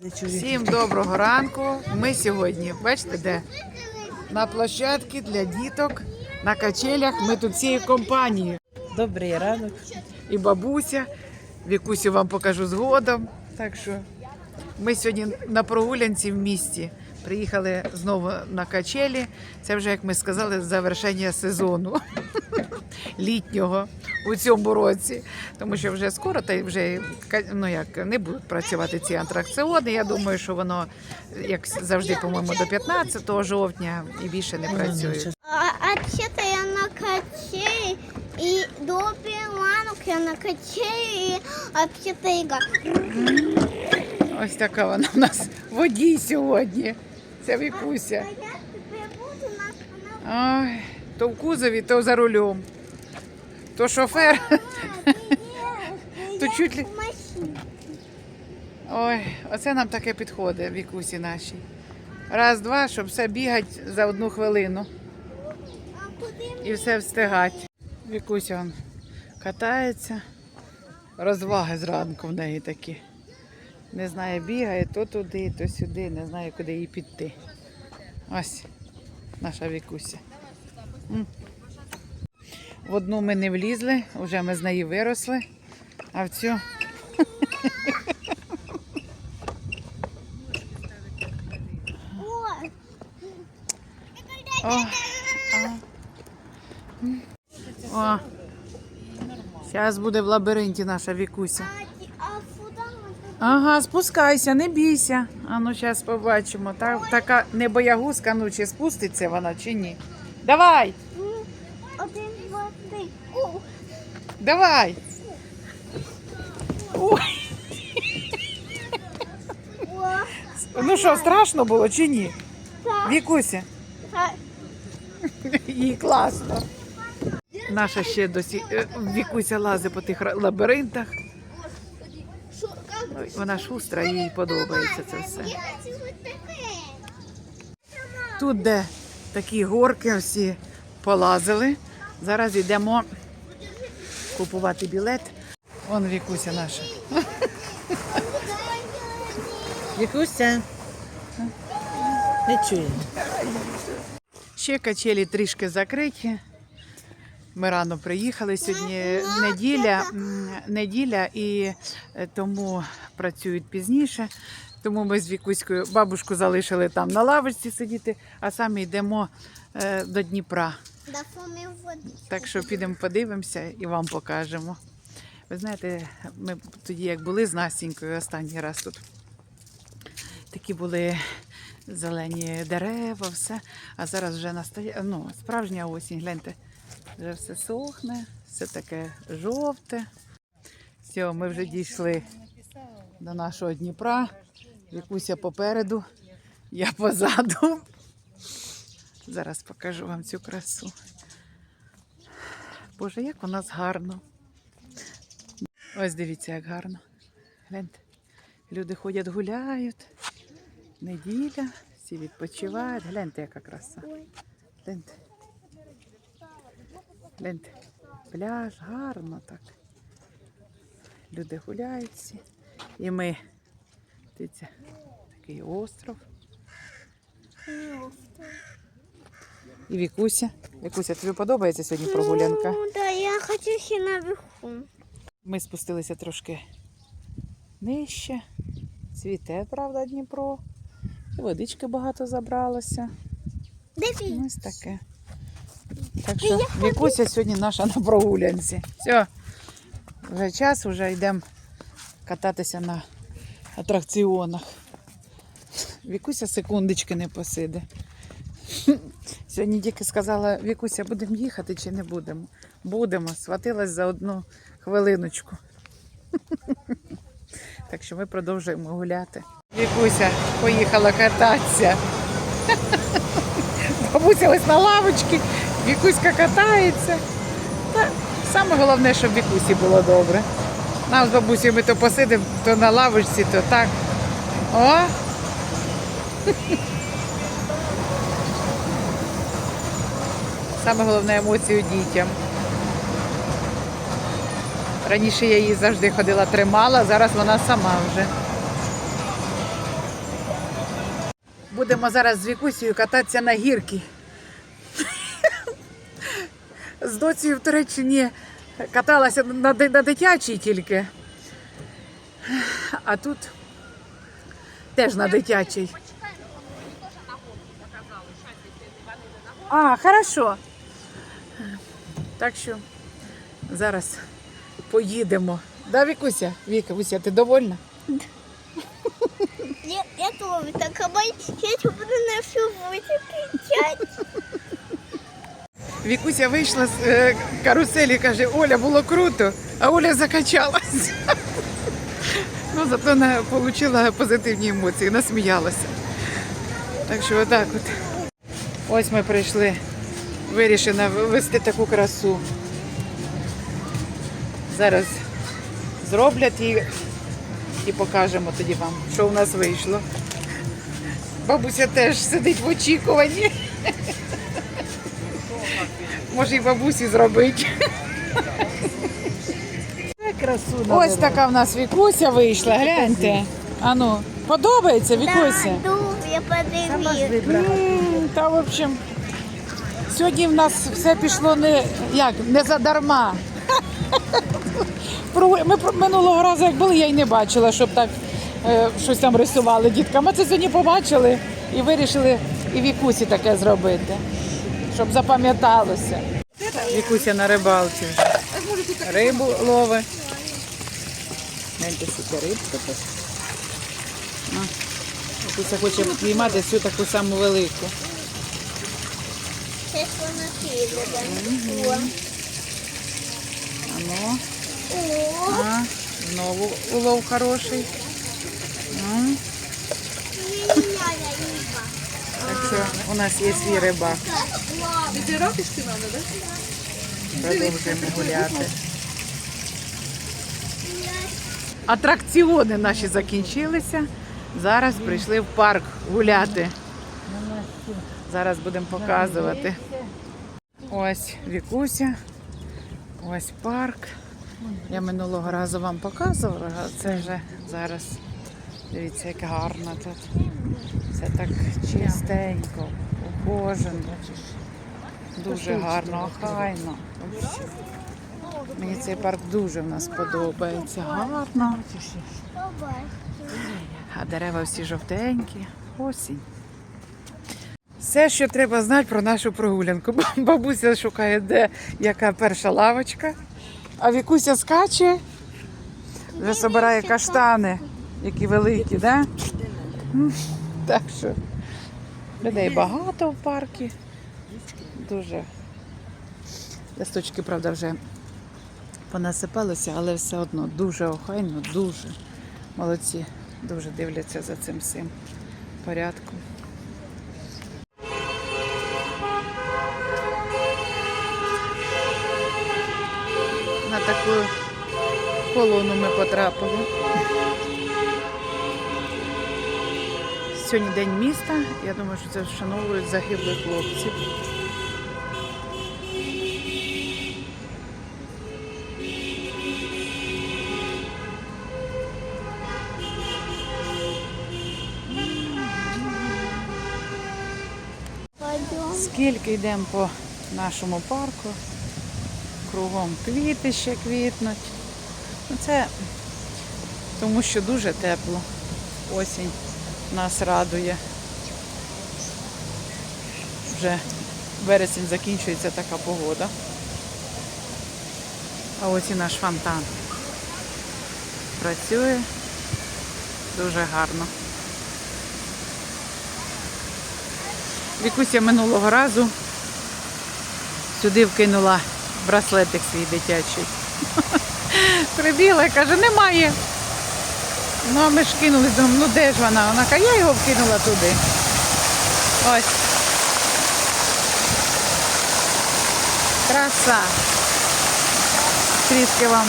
Всім доброго ранку. Ми сьогодні, бачите, де? На площадці для діток, на качелях. Ми тут всією компанією. Добрий ранок. І бабуся. Вікусю вам покажу згодом. Так що ми сьогодні на прогулянці в місті. Приїхали знову на качелі. Це вже, як ми сказали, завершення сезону літнього у цьому році. Тому що вже скоро та й вже ну як не будуть працювати ці атракціони. Я думаю, що воно як завжди, по-моєму, до 15 жовтня і більше не працюють. А, а вообще-то я на качели, и до ранок я на качели, и вообще-то ига. Ось така вона у нас водій сьогодні. Це Вікуся. А Ой, то в кузові, то за рулем. То шофер. То чуть ли- Ой, оце нам таке підходить, вікусі наші. Раз, два, щоб все бігати за одну хвилину і все встигати. Вікуся он катається. Розваги зранку в неї такі. Не знає, бігає то туди, то сюди, не знає, куди їй піти. Ось наша вікуся. В одну ми не влізли, вже ми з неї виросли, а в цю О. О. Зараз буде в лабіринті наша вікуся. Ага, спускайся, не бійся. А ну зараз побачимо. Та, така не боягузка, ну чи спуститься вона, чи ні. Давай, М, Один, два, три. О, давай. Ой, ну що, страшно було чи ні? Вікуся, їй класно. Наша ще досі е, Вікуся лазить по тих лабіринтах. Ой, Вона шустра, їй подобається це все. Тут, де такі горки всі полазили. Зараз йдемо купувати білет. Вон Вікуся наша. Вікуся. Не чує. Ще качелі трішки закриті. Ми рано приїхали сьогодні неділя, неділя і е, тому працюють пізніше. Тому ми з Вікуською бабушку залишили там на лавочці сидіти, а самі йдемо е, до Дніпра. Так що підемо подивимося і вам покажемо. Ви знаєте, ми тоді, як були з Настінькою останній раз тут, такі були зелені дерева, все. А зараз вже настає ну, справжня осінь. Гляньте, вже все сохне, все таке жовте. Все, ми вже дійшли до нашого Дніпра. Вікуся попереду, я позаду. Зараз покажу вам цю красу. Боже, як у нас гарно. Ось дивіться, як гарно. Гляньте. Люди ходять, гуляють. Неділя, всі відпочивають. Гляньте, яка краса. Гляньте. Гляньте. Пляж, гарно так. Люди гуляють всі. І ми. Дивіться, такий остров. І Вікуся. Вікуся, тобі подобається сьогодні прогулянка? Ну, да, я хочу ще наверху. Ми спустилися трошки нижче. Цвіте, правда, Дніпро. І водички багато забралося. Дивіться. Ось таке. Так що Вікуся сьогодні наша на прогулянці. Все, вже час, вже йдемо кататися на атракціонах. Вікуся секундочки не посиде. Сьогодні тільки сказала, Вікуся, будемо їхати чи не будемо? Будемо. Схватилась за одну хвилиночку. Так що ми продовжуємо гуляти. Вікуся поїхала кататися. Бабуся ось на лавочці, Вікуська катається. Та саме головне, щоб Вікусі було добре. Нам з бабусею ми то посидимо, то на лавочці, то так. О! Саме головне емоцію дітям. Раніше я її завжди ходила, тримала, зараз вона сама вже. Будемо зараз з Вікусією кататися на гірки. З доцією в Туреччині каталася на, на дитячій тільки. А тут теж на дитячій. А, хорошо. Так що зараз поїдемо. Да, Вікуся? Віка, Віся, ти довольна? Я, я тоже так обойти, я буду на всю вулицю кричать. Вікуся вийшла з е, каруселі, каже, Оля, було круто, а Оля закачалась. Ну, зато вона отримала позитивні емоції, насміялася. Так що отак от. Ось ми прийшли. Вирішено вести таку красу. Зараз зроблять і, і покажемо тоді вам, що у нас вийшло. Бабуся теж сидить в очікуванні. Може і бабусі зробити. Ось така в нас Вікуся вийшла, гляньте. Ану, подобається Вікуся? Да, дуже, я подивлюсь. Та в общем, сьогодні в нас все пішло не як, не задарма. Ми минулого разу, як були, я й не бачила, щоб так е, щось там рисували діткам. А це сьогодні побачили і вирішили і Вікусі таке зробити, щоб запам'яталося. Вікуся на рибалці. Рибу ловить. Гляньте, скільки Вікуся хоче піймати всю таку саму велику. Сейчас вона піде. О. Ану, О, а, знову улов хороший. Риба. Так що у нас є свій рибак. Продовжуємо гуляти. Атракціони наші закінчилися. Зараз прийшли в парк гуляти. Зараз будемо показувати. Ось Вікуся, ось парк. Я минулого разу вам показувала, а це вже зараз. Дивіться, як гарно тут. Все так чистенько, ухожено. Дуже гарно, охайно. Мені цей парк дуже в нас подобається. Гарно. А дерева всі жовтенькі. Осінь. Все, що треба знати про нашу прогулянку. Бабуся шукає, де яка перша лавочка, а Вікуся скаче, вже збирає каштани, які великі, да? Так що людей багато в парку. Дуже. Листочки, правда, вже понасипалися, але все одно дуже охайно, дуже. Молодці, дуже дивляться за цим всім порядком. На таку колону ми потрапили. Сьогодні день міста. Я думаю, що це вшановують загиблих хлопців. Скільки йдемо по нашому парку, кругом квіти ще квітнуть. Ну, Це тому що дуже тепло. Осінь нас радує. Вже вересень закінчується така погода. А ось і наш фонтан. Працює дуже гарно. Вікуся минулого разу сюди вкинула браслетик свій дитячий. Прибігла і каже, немає. Ну, а ми ж кинули, думаємо, ну де ж вона? Вона каже, я його вкинула туди. Ось. Краса. Трішки вам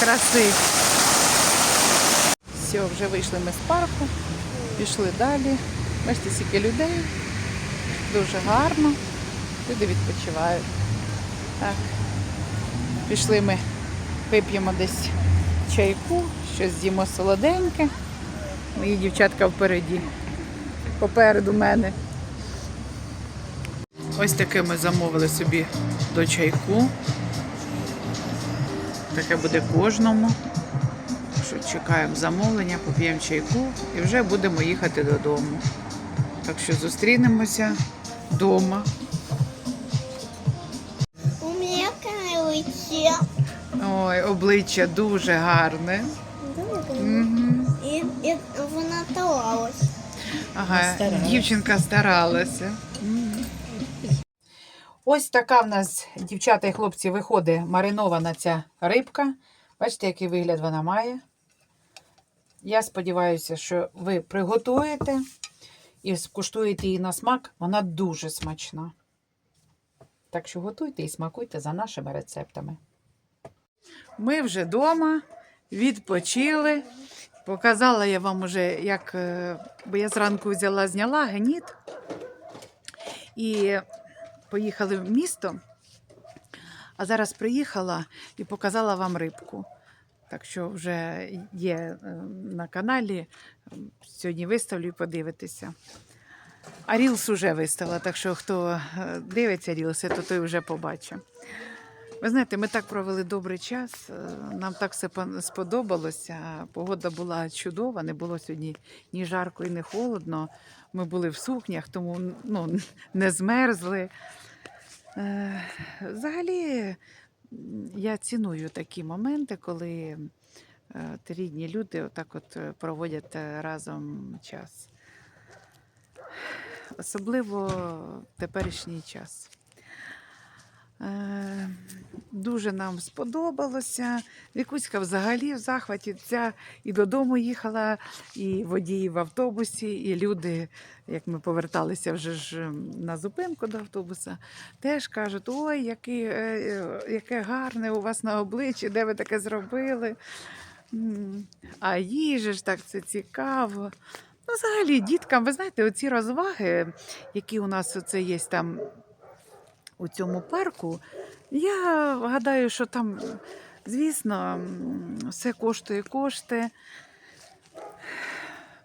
краси. Все, вже вийшли ми з парку, пішли далі. Бачите, скільки людей. Дуже гарно. Люди відпочивають. Так. Пішли ми, вип'ємо десь чайку, щось з'їмо солоденьке. Мої дівчатка впереді. попереду мене. Ось таке ми замовили собі до чайку. Таке буде кожному. Що чекаємо замовлення, поп'ємо чайку і вже будемо їхати додому. Так що зустрінемося вдома. Ой, обличчя дуже гарне. Мгм. І, і вона талалась. Ага, Старалась. дівчинка старалася. Ось така в нас, дівчата і хлопці, виходить маринована ця рибка. Бачите, який вигляд вона має. Я сподіваюся, що ви приготуєте і скуштуєте її на смак. Вона дуже смачна. Так що готуйте і смакуйте за нашими рецептами. Ми вже вдома, відпочили. Показала я вам уже, як, е, бо я зранку взяла, зняла геніт і поїхали в місто. А зараз приїхала і показала вам рибку. Так що вже є е, на каналі. Сьогодні виставлю і подивитися. А Рілс уже виставила, так що хто е, дивиться Рілси, то той вже побачить. Ви знаєте, ми так провели добрий час. е, Нам так все сподобалося. Погода була чудова, не було сьогодні ні жарко, і не холодно. Ми були в сукнях, тому ну, не змерзли. Е, Взагалі, я ціную такі моменти, коли е, рідні люди отак от проводять разом час. Особливо теперішній час. Е, Дуже нам сподобалося. Вікуська взагалі в захваті. Ця і додому їхала, і водії в автобусі, і люди, як ми поверталися вже ж ем, на зупинку до автобуса, теж кажуть: ой, який, е, е, яке гарне у вас на обличчі, де ви таке зробили. А їжа ж так це цікаво. Ну, взагалі, діткам, ви знаєте, оці розваги, які у нас оце є там у цьому парку, я гадаю, що там, звісно, все коштує кошти.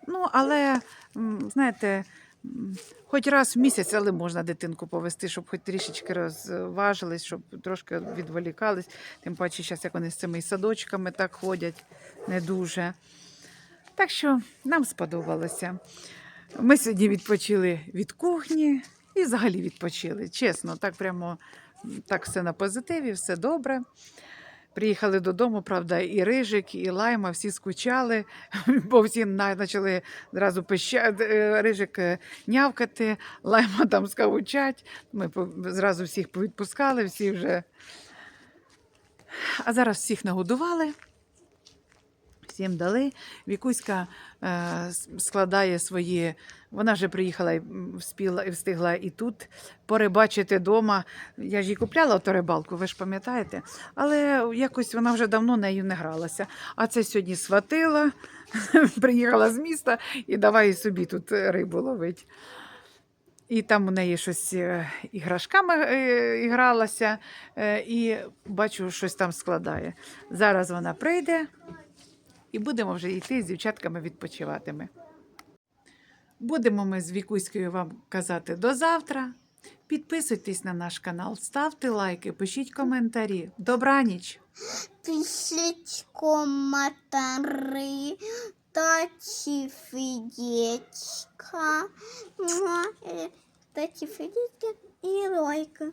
Ну, але, знаєте, хоч раз в місяць, але можна дитинку повести, щоб хоч трішечки розважились, щоб трошки відволікались. Тим паче, зараз як вони з цими садочками так ходять, не дуже. Так що нам сподобалося. Ми сьогодні відпочили від кухні і взагалі відпочили. Чесно, так прямо так все на позитиві, все добре. Приїхали додому, правда, і Рижик, і Лайма, всі скучали, бо всі почали зразу пища... е, Рижик е, нявкати, Лайма там скавучать. Ми зразу всіх повідпускали, всі вже. А зараз всіх нагодували. Всім дали. Вікуська е, складає свої. Вона вже приїхала і м, і встигла і тут порибачити вдома. Я ж їй купляла ту рибалку, ви ж пам'ятаєте? Але якось вона вже давно нею не гралася. А це сьогодні сватила, приїхала з міста і давай собі тут рибу ловить. І там у неї щось е, іграшками е, ігралася, е, і бачу, щось там складає. Зараз вона прийде і будемо вже йти з дівчатками відпочиватиме. Будемо ми з Вікуською вам казати до завтра. Підписуйтесь на наш канал, ставте лайки, пишіть коментарі. Добраніч! Пишіть коментарі та сердечка. Муа, е, Та сердечки і лайки.